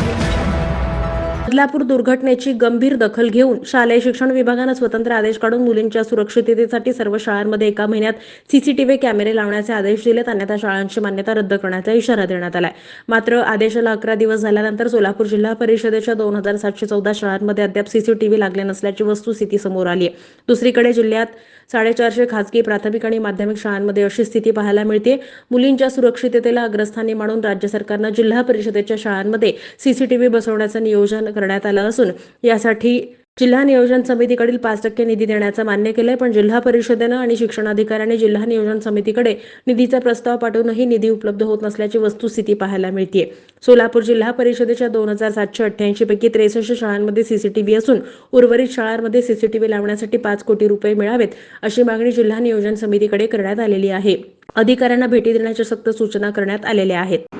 Thank you. Badlapur दुर्घटनेची गंभीर दखल घेऊन शालेय शिक्षण विभागानं स्वतंत्र आदेश काढून मुलींच्या सुरक्षिततेसाठी सर्व शाळांमध्ये एका महिन्यात सीसीटीव्ही कॅमेरे लावण्याचे आदेश दिलेत अन्यथा शाळांची मान्यता रद्द करण्याचा इशारा देण्यात आलाय. मात्र आदेशाला अकरा दिवस झाल्यानंतर सोलापूर जिल्हा परिषदेच्या दोन हजार सातशे चौदा शाळांमध्ये अद्याप सीसीटीव्ही लागले नसल्याची वस्तुस्थिती समोर आली आहे. दुसरीकडे जिल्ह्यात साडेचारशे खासगी प्राथमिक आणि माध्यमिक शाळांमध्ये अशी स्थिती पाहायला मिळते. मुलींच्या सुरक्षिततेला अग्रस्थानी मानून राज्य सरकारनं जिल्हा परिषदेच्या शाळांमध्ये सीसीटीव्ही बसवण्याचं नियोजन करण्यात आलं असून यासाठी जिल्हा नियोजन समितीकडील पाच टक्के निधी देण्याचं मान्य केलंय. पण जिल्हा परिषदेनं आणि शिक्षणाधिकाऱ्यांनी जिल्हा नियोजन समितीकडे निधीचा प्रस्ताव पाठवूनही निधी उपलब्ध होत नसल्याची वस्तुस्थिती पाहायला मिळते सोलापूर जिल्हा परिषदेच्या दोन हजार सातशे अठ्ठ्याऐंशी पैकी त्रेसष्ट शाळांमध्ये सीसीटीव्ही असून उर्वरित शाळांमध्ये सीसीटीव्ही लावण्यासाठी पाच कोटी रुपये मिळावेत अशी मागणी जिल्हा नियोजन समितीकडे करण्यात आलेली आहे. अधिकाऱ्यांना भेटी देण्याच्या सक्त सूचना करण्यात आलेल्या आहेत.